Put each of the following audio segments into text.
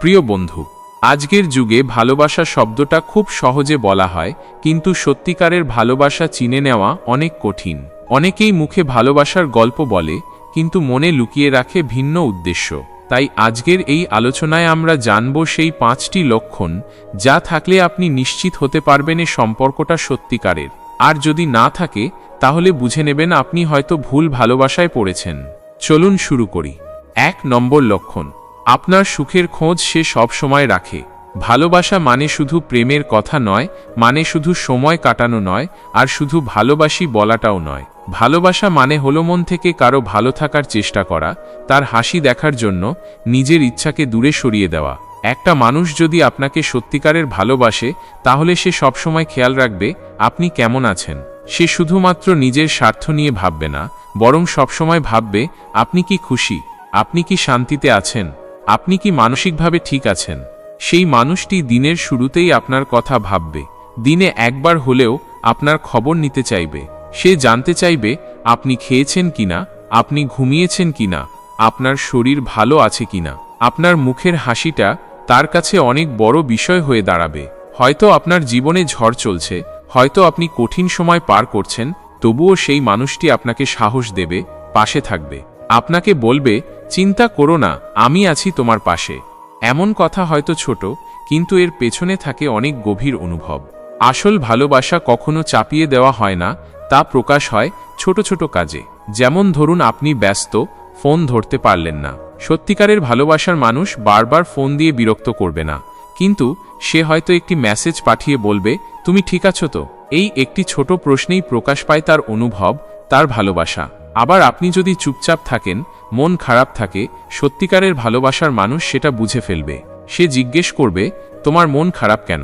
প্রিয় বন্ধু, আজকের যুগে ভালোবাসা শব্দটা খুব সহজে বলা হয়, কিন্তু সত্যিকারের ভালোবাসা চিনে নেওয়া অনেক কঠিন। অনেকেই মুখে ভালোবাসার গল্প বলে, কিন্তু মনে লুকিয়ে রাখে ভিন্ন উদ্দেশ্য। তাই আজকের এই আলোচনায় আমরা জানব সেই পাঁচটি লক্ষণ, যা থাকলে আপনি নিশ্চিত হতে পারবেন এ সম্পর্কটা সত্যিকারের। আর যদি না থাকে, তাহলে বুঝে নেবেন আপনি হয়তো ভুল ভালোবাসায় পড়েছেন। চলুন শুরু করি। এক নম্বর লক্ষণ আপনার সুখের খোঁজ সে সব সময় রাখে। ভালোবাসা মানে শুধু প্রেমের কথা নয় মানে শুধু সময় কাটানো নয়, আর শুধু ভালোবাসি বলাটাও নয়। ভালোবাসা মানে হলো মন থেকে কারও ভালো থাকার চেষ্টা করা, তার হাসি দেখার জন্য, নিজের ইচ্ছাকে দূরে সরিয়ে দেওয়া। একটা মানুষ যদি আপনাকে সত্যিকারের ভালোবাসে, তাহলে সে সবসময় খেয়াল রাখবে, আপনি কেমন আছেন। সে শুধুমাত্র নিজের স্বার্থ নিয়ে ভাববে না, বরং সবসময় ভাববে, আপনি কি খুশি, আপনি কি শান্তিতে আছেন। আপনি কি মানসিকভাবে ঠিক আছেন? সেই মানুষটি দিনের শুরুতেই আপনার কথা ভাববে, দিনে একবার হলেও আপনার খবর নিতে চাইবে। সে জানতে চাইবে, আপনি খেয়েছেন কিনা, আপনি ঘুমিয়েছেন কিনা, আপনার শরীর ভালো আছে কিনা। আপনার মুখের হাসিটা তার কাছে অনেক বড় বিষয় হয়ে দাঁড়াবে। হয়তো আপনার জীবনে ঝড় চলছে, হয়তো আপনি কঠিন সময় পার করছেন, তবুও সেই মানুষটি আপনাকে সাহস দেবে, পাশে থাকবে। আপনাকে বলবে চিন্তা করো না, আমি আছি তোমার পাশে। এমন কথা হয়তো ছোট, কিন্তু এর পেছনে থাকে অনেক গভীর অনুভব। আসল ভালোবাসা কখনো চাপিয়ে দেওয়া হয় না, তা প্রকাশ হয় ছোট ছোট কাজে। যেমন ধরুন আপনি ব্যস্ত, ফোন ধরতে পারলেন না। সত্যিকারের ভালোবাসার মানুষ বারবার ফোন দিয়ে বিরক্ত করবে না। কিন্তু সে হয়তো একটি মেসেজ পাঠিয়ে বলবে, তুমি ঠিক আছো তো? এই একটি ছোট প্রশ্নেই প্রকাশ পায় তার অনুভব, তার ভালোবাসা। আবার আপনি যদি চুপচাপ থাকেন, মন খারাপ থাকে, সত্যিকারের ভালোবাসার মানুষ সেটা বুঝে ফেলবে। সে জিজ্ঞেস করবে, তোমার মন খারাপ কেন?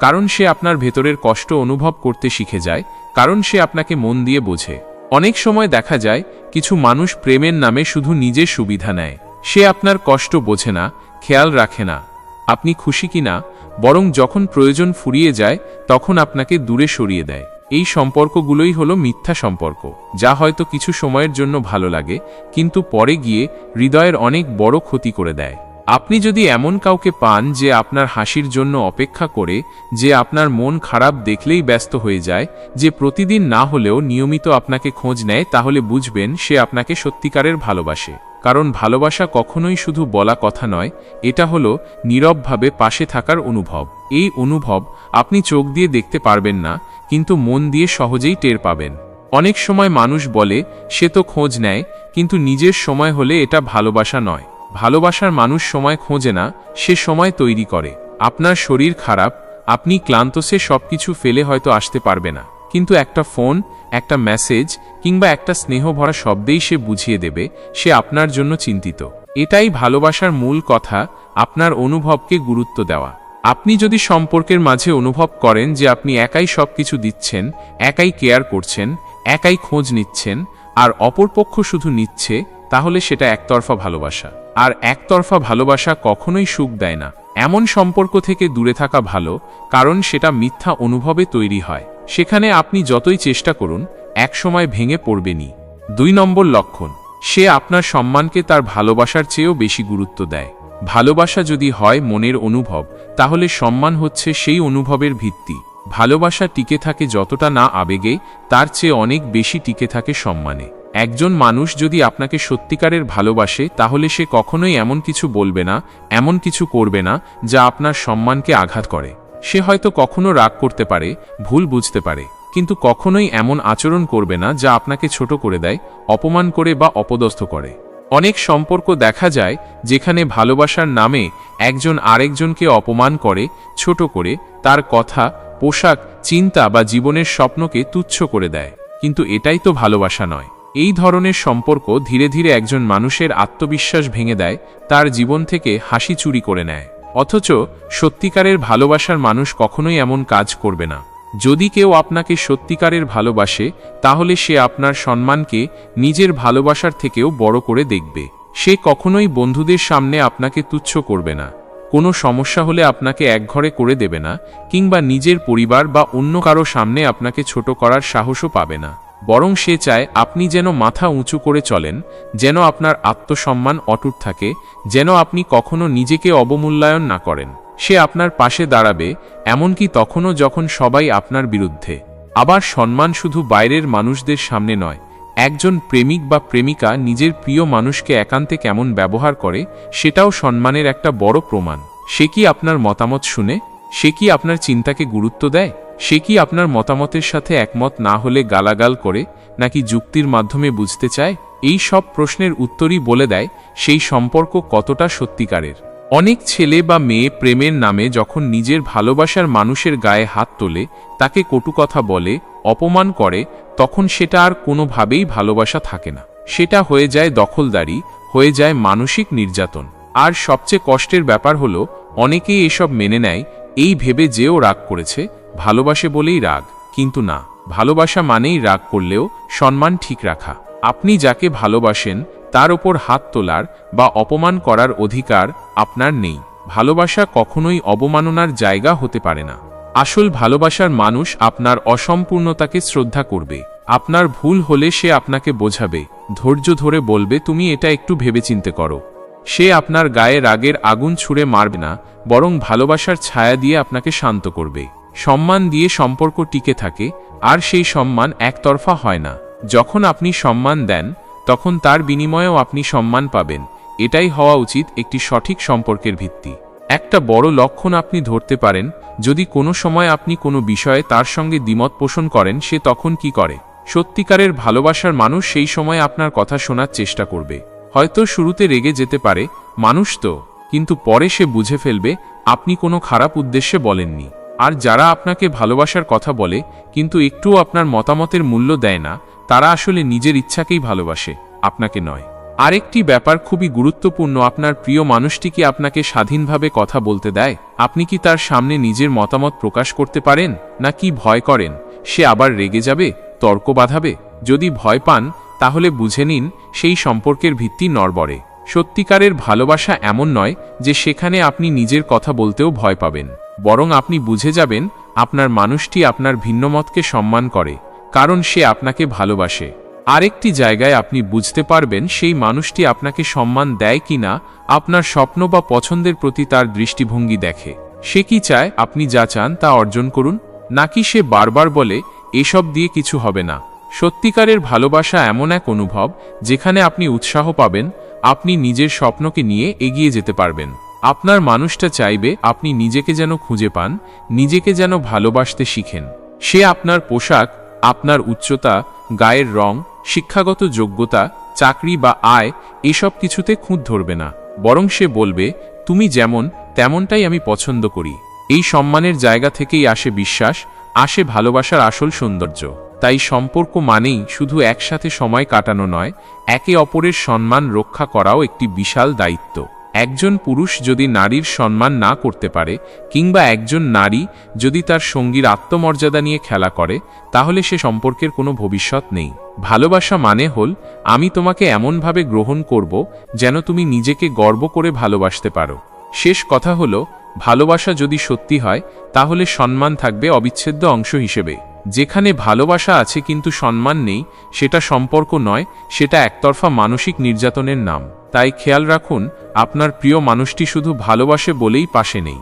কারণ সে আপনার ভেতরের কষ্ট অনুভব করতে শিখে যায়, কারণ সে আপনাকে মন দিয়ে বোঝে। অনেক সময় দেখা যায়, কিছু মানুষ প্রেমের নামে শুধু নিজের সুবিধা নেয়। সে আপনার কষ্ট বোঝে না, খেয়াল রাখে না। আপনি খুশি কিনা, বরং যখন প্রয়োজন ফুরিয়ে যায়, তখন আপনাকে দূরে সরিয়ে দেয়। এই সম্পর্কগুলোই হলো মিথ্যা সম্পর্ক, যা হয়তো কিছু সময়ের জন্য ভালো লাগে, কিন্তু পরে গিয়ে হৃদয়ের অনেক বড় ক্ষতি করে দেয়। আপনি যদি এমন কাউকে পান যে আপনার হাসির জন্য অপেক্ষা করে, যে আপনার মন খারাপ দেখলেই ব্যস্ত হয়ে যায়, যে প্রতিদিন না হলেও নিয়মিত আপনাকে খোঁজ নেয়, তাহলে বুঝবেন সে আপনাকে সত্যিকারের ভালোবাসে। কারণ ভালোবাসা কখনোই শুধু বলা কথা নয়, এটা হলো নীরবভাবে পাশে থাকার অনুভব। এই অনুভব আপনি চোখ দিয়ে দেখতে পারবেন না, কিন্তু মন দিয়ে সহজেই টের পাবেন। অনেক সময় মানুষ বলে, সে তো খোঁজ নেয়। কিন্তু নিজের সময় হলে এটা ভালোবাসা নয়। ভালোবাসার মানুষ সময় খোঁজে না, সে সময় তৈরি করে। আপনার শরীর খারাপ, আপনি ক্লান্ত, সে সবকিছু ফেলে হয়তো আসতে পারবে না। কিন্তু একটা ফোন, একটা মেসেজ কিংবা একটা স্নেহ ভরা শব্দেই সে বুঝিয়ে দেবে, সে আপনার জন্য চিন্তিত। এটাই ভালোবাসার মূল কথা, আপনার অনুভবকে গুরুত্ব দেওয়া। আপনি যদি সম্পর্কের মাঝে অনুভব করেন যে আপনি একাই সবকিছু দিচ্ছেন, একাই কেয়ার করছেন, একাই খোঁজ নিচ্ছেন, আর অপরপক্ষ শুধু নিচ্ছে, তাহলে সেটা একতরফা ভালোবাসা। আর একতরফা ভালোবাসা কখনোই সুখ দেয় না। এমন সম্পর্ক থেকে দূরে থাকা ভালো, কারণ সেটা মিথ্যা অনুভবে তৈরি হয়। সেখানে আপনি যতই চেষ্টা করুন একসময় ভেঙে পড়বেনি দুই নম্বর লক্ষণ, সে আপনার সম্মানকে তার ভালোবাসার চেয়েও বেশি গুরুত্ব দেয়। ভালোবাসা যদি হয় মনের অনুভব, তাহলে সম্মান হচ্ছে সেই অনুভবের ভিত্তি। ভালোবাসা টিকে থাকে যতটা না আবেগে, তার চেয়ে অনেক বেশি টিকে থাকে সম্মানে। একজন মানুষ যদি আপনাকে সত্যিকারের ভালোবাসে, তাহলে সে কখনোই এমন কিছু বলবে না, এমন কিছু করবে না, যা আপনার সম্মানকে আঘাত করে। সে হয়তো কখনো রাগ করতে পারে, ভুল বুঝতে পারে, কিন্তু কখনোই এমন আচরণ করবে না, যা আপনাকে ছোট করে দেয়, অপমান করে বা অপদস্থ করে। অনেক সম্পর্ক দেখা যায়, যেখানে ভালোবাসার নামে একজন আরেকজনকে অপমান করে, ছোট করে, তার কথা, পোশাক, চিন্তা বা জীবনের স্বপ্নকে তুচ্ছ করে দেয়। কিন্তু এটাই তো ভালোবাসা নয়। এই ধরনের সম্পর্ক ধীরে ধীরে একজন মানুষের আত্মবিশ্বাস ভেঙে দেয়, তার জীবন থেকে হাসি চুরি করে নেয়। অথচ সত্যিকারের ভালোবাসার মানুষ কখনোই এমন কাজ করবে না। যদি কেউ আপনাকে সত্যিকারের ভালোবাসে, তাহলে সে আপনার সম্মানকে নিজের ভালোবাসার থেকেও বড় করে দেখবে। সে কখনোই বন্ধুদের সামনে আপনাকে তুচ্ছ করবে না। কোনো সমস্যা হলে আপনাকে একঘরে করে দেবে না, কিংবা নিজের পরিবার বা অন্য কারও সামনে আপনাকে ছোট করার সাহসও পাবে না। বরং সে চায় আপনি যেন মাথা উঁচু করে চলেন, যেন আপনার আত্মসম্মান অটুট থাকে, যেন আপনি কখনো নিজেকে অবমূল্যায়ন না করেন। সে আপনার পাশে দাঁড়াবে, এমনকি তখনও যখন সবাই আপনার বিরুদ্ধে। আবার সম্মান শুধু বাইরের মানুষদের সামনে নয়, একজন প্রেমিক বা প্রেমিকা নিজের প্রিয় মানুষকে একান্তে কেমন ব্যবহার করে, সেটাও সম্মানের একটা বড় প্রমাণ। সে কি আপনার মতামত শুনে, সে কি আপনার চিন্তাকে গুরুত্ব দেয়? সে কি আপনার মতামতের সাথে একমত না হলে গালাগাল করে, নাকি যুক্তির মাধ্যমে বুঝতে চায়? এই সব প্রশ্নের উত্তরই বলে দেয়, সেই সম্পর্ক কতটা সত্যিকারের। অনেক ছেলে বা মেয়ে প্রেমের নামে যখন নিজের ভালোবাসার মানুষের গায়ে হাত তোলে, তাকে কটু কথা বলে, অপমান করে, তখন সেটা আর কোনোভাবেই ভালোবাসা থাকে না। সেটা হয়ে যায় দখলদারি, হয়ে যায় মানসিক নির্যাতন। আর সবচেয়ে কষ্টের ব্যাপার হলো, অনেকেই এসব মেনে নেয়, এই ভেবে যেও রাগ করেছে ভালোবাসে বলেই রাগ, কিন্তু না, ভালোবাসা মানেই রাগ করলেও সম্মান ঠিক রাখা। আপনি যাকে ভালোবাসেন, তার ওপর হাত তোলার বা অপমান করার অধিকার আপনার নেই। ভালোবাসা কখনোই অবমাননার জায়গা হতে পারে না। আসল ভালোবাসার মানুষ আপনার অসম্পূর্ণতাকে শ্রদ্ধা করবে। আপনার ভুল হলে সে আপনাকে বোঝাবে, ধৈর্য ধরে বলবে, তুমি এটা একটু ভেবেচিন্তে করো। সে আপনার গায়ে রাগের আগুন ছুঁড়ে মারবে না, বরং ভালোবাসার ছায়া দিয়ে আপনাকে শান্ত করবে। সম্মান দিয়ে সম্পর্ক টিকে থাকে, আর সেই সম্মান একতরফা হয় না। যখন আপনি সম্মান দেন, তখন তার বিনিময়েও আপনি সম্মান পাবেন। এটাই হওয়া উচিত একটি সঠিক সম্পর্কের ভিত্তি। একটা বড় লক্ষণ আপনি ধরতে পারেন, যদি কোনো সময় আপনি কোনো বিষয়ে তার সঙ্গে দ্বিমত পোষণ করেন, সে তখন কি করে? সত্যিকারের ভালোবাসার মানুষ সেই সময় আপনার কথা শোনার চেষ্টা করবে। হয়তো শুরুতে রেগে যেতে পারে, মানুষ তো, কিন্তু পরে সে বুঝে ফেলবে, আপনি কোনো খারাপ উদ্দেশ্যে বলেননি। আর যারা আপনাকে ভালোবাসার কথা বলে, কিন্তু একটুও আপনার মতামতের মূল্য দেয় না, তারা আসলে নিজের ইচ্ছাকেই ভালোবাসে, আপনাকে নয়। আরেকটি ব্যাপার খুবই গুরুত্বপূর্ণ, আপনার প্রিয় মানুষটি কি আপনাকে স্বাধীনভাবে কথা বলতে দেয়? আপনি কি তার সামনে নিজের মতামত প্রকাশ করতে পারেন না কি ভয় করেন? সে আবার রেগে যাবে? তর্ক বাঁধাবে? যদি ভয় পান, তাহলে বুঝে নিন, সেই সম্পর্কের ভিত্তি নড়বড়ে। সত্যিকারের ভালোবাসা এমন নয় যে সেখানে আপনি নিজের কথা বলতেও ভয় পাবেন। বরং আপনি বুঝে যাবেন, আপনার মানুষটি আপনার ভিন্নমতকে সম্মান করে, কারণ সে আপনাকে ভালোবাসে। আরেকটি জায়গায় আপনি বুঝতে পারবেন সেই মানুষটি আপনাকে সম্মান দেয় কিনা, আপনার স্বপ্ন বা পছন্দের প্রতি তার দৃষ্টিভঙ্গি দেখে। সে কি চায়, আপনি যা চান তা অর্জন করুন, নাকি সে বারবার বলে, এসব দিয়ে কিছু হবে না সত্যিকারের ভালোবাসা এমন এক অনুভব, যেখানে আপনি উৎসাহ পাবেন আপনি নিজের স্বপ্নকে নিয়ে এগিয়ে যেতে পারবেন। আপনার মানুষটা চাইবে আপনি নিজেকে যেন খুঁজে পান, নিজেকে যেন ভালোবাসতে শিখেন। সে আপনার পোশাক, আপনার উচ্চতা, গায়ের রং, শিক্ষাগত যোগ্যতা, চাকরি বা আয়, এসব কিছুতে খুঁত ধরবে না। বরং সে বলবে, তুমি যেমন, তেমনটাই আমি পছন্দ করি। এই সম্মানের জায়গা থেকেই আসে বিশ্বাস, আসে ভালোবাসার আসল সৌন্দর্য। তাই সম্পর্ক মানেই শুধু একসাথে সময় কাটানো নয়, একে অপরের সম্মান রক্ষা করাও একটি বিশাল দায়িত্ব। একজন পুরুষ যদি নারীর সম্মান না করতে পারে, কিংবা একজন নারী যদি তার সঙ্গীর আত্মমর্যাদা নিয়ে খেলা করে, তাহলে সে সম্পর্কের কোনো ভবিষ্যৎ নেই। ভালোবাসা মানে হল, আমি তোমাকে এমনভাবে গ্রহণ করব যেন তুমি নিজেকে গর্ব করে ভালোবাসতে পারো। শেষ কথা হলো, ভালোবাসা যদি সত্যি হয়, তাহলে সম্মান থাকবে অবিচ্ছেদ্য অংশ হিসেবে। যেখানে ভালোবাসা আছে কিন্তু সম্মান নেই, সেটা সম্পর্ক নয়, সেটা একতরফা মানসিক নির্যাতনের নাম। তাই খেয়াল রাখুন, আপনার প্রিয় মানুষটি শুধু ভালোবাসে বলেই পাশে নেই।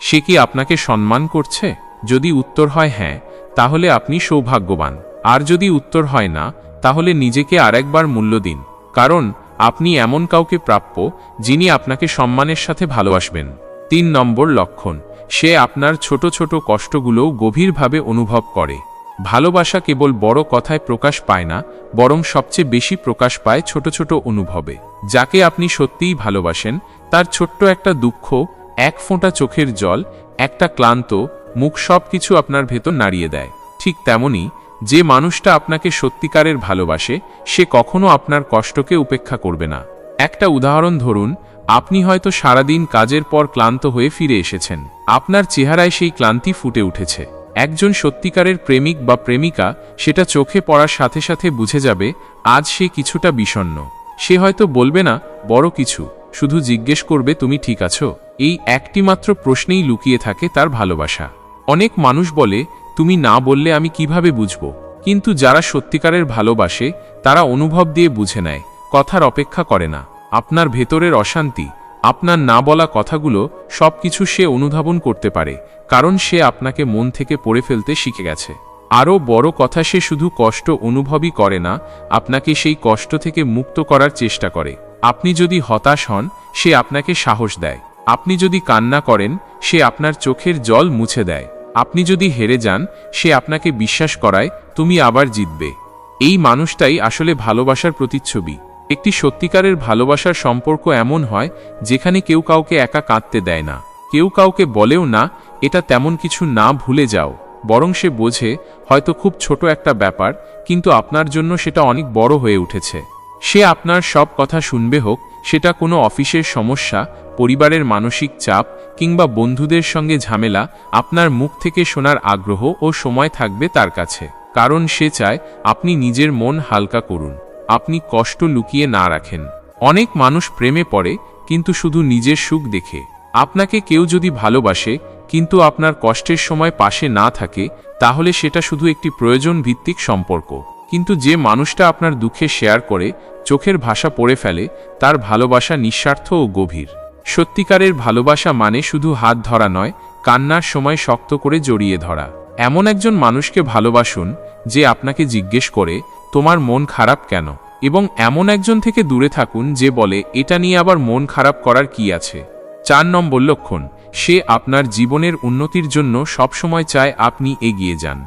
সে কি আপনাকে সম্মান করছে? যদি উত্তর হয় হ্যাঁ তাহলে আপনি সৌভাগ্যবান। আর যদি উত্তর হয় না, তাহলে নিজেকে আরেকবার মূল্য দিন। কারণ, আপনি এমন কাউকে প্রাপ্য, যিনি আপনাকে সম্মানের সাথে ভালোবাসবেন। তিন নম্বর লক্ষণ সে আপনার ছোট ছোট কষ্টগুলোও গভীরভাবে অনুভব করে। ভালোবাসা কেবল বড় কথায় প্রকাশ পায় না, বরং সবচেয়ে বেশি প্রকাশ পায় ছোট ছোট অনুভবে। যাকে আপনি সত্যিই ভালোবাসেন, তার ছোট্ট একটা দুঃখ, এক ফোঁটা চোখের জল, একটা ক্লান্ত, মুখ সব কিছু আপনার ভেতর নাড়িয়ে দেয়। ঠিক তেমনি, যে মানুষটা আপনাকে সত্যিকারের ভালোবাসে, সে কখনো আপনার কষ্টকে উপেক্ষা করবে না। একটা উদাহরণ ধরুন, আপনি হয়তো সারাদিন কাজের পর ক্লান্ত হয়ে ফিরে এসেছেন। আপনার চেহারায় সেই ক্লান্তি ফুটে উঠেছে। একজন সত্যিকারের প্রেমিক বা প্রেমিকা, সেটা চোখে পড়ার সাথে সাথে বুঝে যাবে, আজ সে কিছুটা বিষণ্ণ। সে হয়তো বলবে না, বড় কিছু। শুধু জিজ্ঞেস করবে, তুমি ঠিক আছো? এই একটি মাত্র প্রশ্নেই লুকিয়ে থাকে তার ভালোবাসা। অনেক মানুষ বলে, তুমি না বললে আমি কীভাবে বুঝব? কিন্তু যারা সত্যিকারের ভালোবাসে, তারা অনুভব দিয়ে বুঝে নেয়। কথার অপেক্ষা করে না। আপনার ভেতরের অশান্তি, আপনার না বলা কথাগুলো সবকিছু সে অনুধাবন করতে পারে, কারণ সে আপনাকে মন থেকে পড়ে ফেলতে শিখে গেছে। আরও বড় কথা, সে শুধু কষ্ট অনুভবই করে না, আপনাকে সেই কষ্ট থেকে মুক্ত করার চেষ্টা করে। আপনি যদি হতাশ হন, সে আপনাকে সাহস দেয়। আপনি যদি কান্না করেন, সে আপনার চোখের জল মুছে দেয়। আপনি যদি হেরে যান, সে আপনাকে বিশ্বাস করায়, তুমি আবার জিতবে। এই মানুষটাই আসলে ভালোবাসার প্রতিচ্ছবি। একটি সত্যিকারের ভালোবাসার সম্পর্ক এমন হয়, যেখানে কেউ কাউকে একা কাঁদতে দেয় না। কেউ কাউকে বলেও না, এটা তেমন কিছু না, ভুলে যাও। বরং সে বোঝে, হয়তো খুব ছোট একটা ব্যাপার, কিন্তু আপনার জন্য সেটা অনেক বড় হয়ে উঠেছে। সে আপনার সব কথা শুনবে হোক, সেটা কোনো অফিসের সমস্যা, পরিবারের মানসিক চাপ, কিংবা বন্ধুদের সঙ্গে ঝামেলা, আপনার মুখ থেকে শোনার আগ্রহ ও সময় থাকবে তার কাছে। কারণ সে চায়, আপনি নিজের মন হালকা করুন। আপনি কষ্ট লুকিয়ে না রাখেন। অনেক মানুষ প্রেমে পড়ে, কিন্তু শুধু নিজের সুখ দেখে। আপনাকে কেউ যদি ভালোবাসে, কিন্তু আপনার কষ্টের সময় পাশে না থাকে, তাহলে সেটা শুধু একটি প্রয়োজন ভিত্তিক সম্পর্ক। কিন্তু যে মানুষটা আপনার দুঃখে শেয়ার করে, চোখের ভাষা পড়ে ফেলে, তার ভালোবাসা নিঃস্বার্থ ও গভীর। সত্যিকারের ভালোবাসা মানে শুধু হাত ধরা নয়, কান্নার সময় শক্ত করে জড়িয়ে ধরা। এমন একজন মানুষকে ভালোবাসুন, যে আপনাকে জিজ্ঞেস করে তোমার মন খারাপ কেন? এবং এমন একজন থেকে দূরে থাকুন যে বলে, এটা নিয়ে আবার মন খারাপ করার কি আছে? চার নম্বর লক্ষণ, সে আপনার জীবনের উন্নতির জন্য সবসময় চায় আপনি এগিয়ে যান।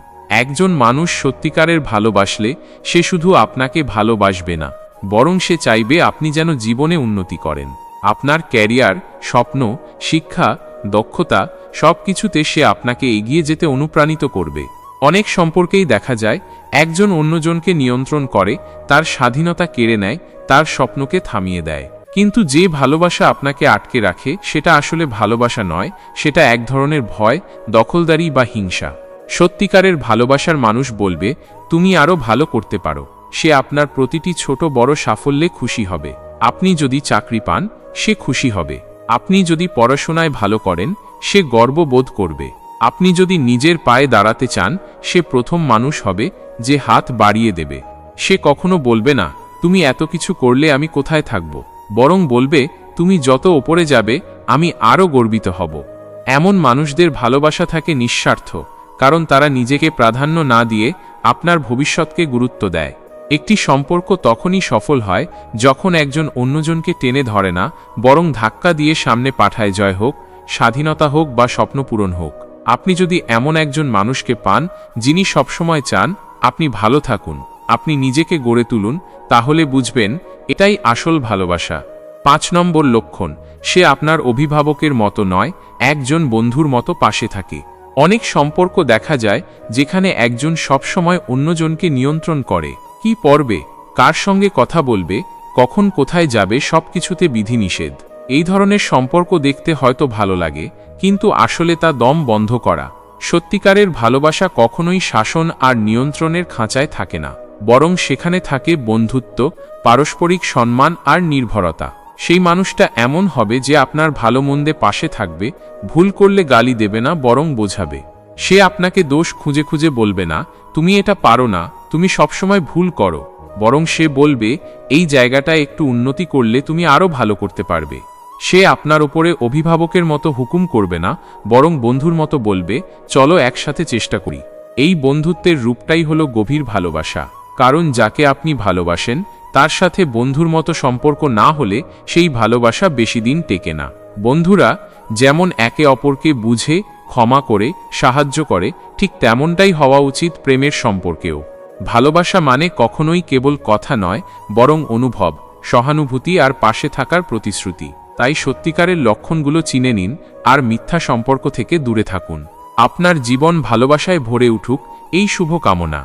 একজন মানুষ সত্যিকারের ভালোবাসলে, সে শুধু আপনাকে ভালোবাসবে না, বরং সে চাইবে আপনি যেন জীবনে উন্নতি করেন। আপনার ক্যারিয়ার, স্বপ্ন, শিক্ষা, দক্ষতা সব কিছুতে সে আপনাকে এগিয়ে যেতে অনুপ্রাণিত করবে। অনেক সম্পর্কেই দেখা যায়, একজন অন্যজনকে নিয়ন্ত্রণ করে, তার স্বাধীনতা কেড়ে নেয়, তার স্বপ্নকে থামিয়ে দেয়। কিন্তু যে ভালোবাসা আপনাকে আটকে রাখে, সেটা আসলে ভালোবাসা নয়, সেটা এক ধরনের ভয়, দখলদারি বা হিংসা। সত্যিকারের ভালোবাসার মানুষ বলবে, তুমি আরও ভালো করতে পারো। সে আপনার প্রতিটি ছোট বড় সাফল্যে খুশি হবে। আপনি যদি চাকরি পান, সে খুশি হবে। আপনি যদি পড়াশোনায় ভালো করেন, সে গর্ববোধ করবে। আপনি যদি নিজের পায়ে দাঁড়াতে চান, সে প্রথম মানুষ হবে যে হাত বাড়িয়ে দেবে। সে কখনো বলবে না, তুমি এত কিছু করলে আমি কোথায় থাকব? বরং বলবে, তুমি যত ওপরে যাবে, আমি আরও গর্বিত হব। এমন মানুষদের ভালোবাসা থাকে নিঃস্বার্থ, কারণ তারা নিজেকে প্রাধান্য না দিয়ে আপনার ভবিষ্যৎকে গুরুত্ব দেয়। একটি সম্পর্ক তখনই সফল হয় যখন একজন অন্যজনকে টেনে ধরে না, বরং ধাক্কা দিয়ে সামনে পাঠায় জয় হোক, স্বাধীনতা হোক বা স্বপ্নপূরণ হোক। আপনি যদি এমন একজন মানুষকে পান, যিনি সবসময় চান, আপনি ভালো থাকুন, আপনি নিজেকে গড়ে তুলুন, তাহলে বুঝবেন, এটাই আসল ভালোবাসা। পাঁচ নম্বর লক্ষণ, সে আপনার অভিভাবকের মতো নয়, একজন বন্ধুর মতো পাশে থাকে। অনেক সম্পর্ক দেখা যায়, যেখানে একজন সবসময় অন্যজনকে নিয়ন্ত্রণ করে। কি পড়বে? কার সঙ্গে কথা বলবে? কখন কোথায় যাবে? সবকিছুতে বিধিনিষেধ। এই ধরনের সম্পর্ক দেখতে হয়তো ভালো লাগে কিন্তু আসলে তা দম বন্ধ করা। সত্যিকারের ভালোবাসা কখনোই শাসন আর নিয়ন্ত্রণের খাঁচায় থাকে না, বরং সেখানে থাকে বন্ধুত্ব, পারস্পরিক সম্মান আর নির্ভরতা। সেই মানুষটা এমন হবে যে আপনার ভালো মন্দে পাশে থাকবে, ভুল করলে গালি দেবে না, বরং বোঝাবে। সে আপনাকে দোষ খুঁজে খুঁজে বলবে না, তুমি এটা পারো না, তুমি সবসময় ভুল করো। বরং সে বলবে, এই জায়গাটা একটু উন্নতি করলে তুমি আরও ভালো করতে পারবে। সে আপনার ওপরে অভিভাবকের মতো হুকুম করবে না, বরং বন্ধুর মতো বলবে, চলো একসাথে চেষ্টা করি। এই বন্ধুত্বের রূপটাই হলো গভীর ভালোবাসা, কারণ যাকে আপনি ভালোবাসেন, তার সাথে বন্ধুর মতো সম্পর্ক না হলে সেই ভালোবাসা বেশি দিন টেকে না। বন্ধুরা যেমন একে অপরকে বুঝে, ক্ষমা করে, সাহায্য করে, ঠিক তেমনটাই হওয়া উচিত প্রেমের সম্পর্কেও। ভালোবাসা মানে কখনোই কেবল কথা নয়, বরং অনুভব, সহানুভূতি আর পাশে থাকার প্রতিশ্রুতি। তাই সত্যিকারের লক্ষণগুলো চিনে নিন আর মিথ্যা সম্পর্ক থেকে দূরে থাকুন। আপনার জীবন ভালোবাসায় ভরে উঠুক, এই শুভ কামনা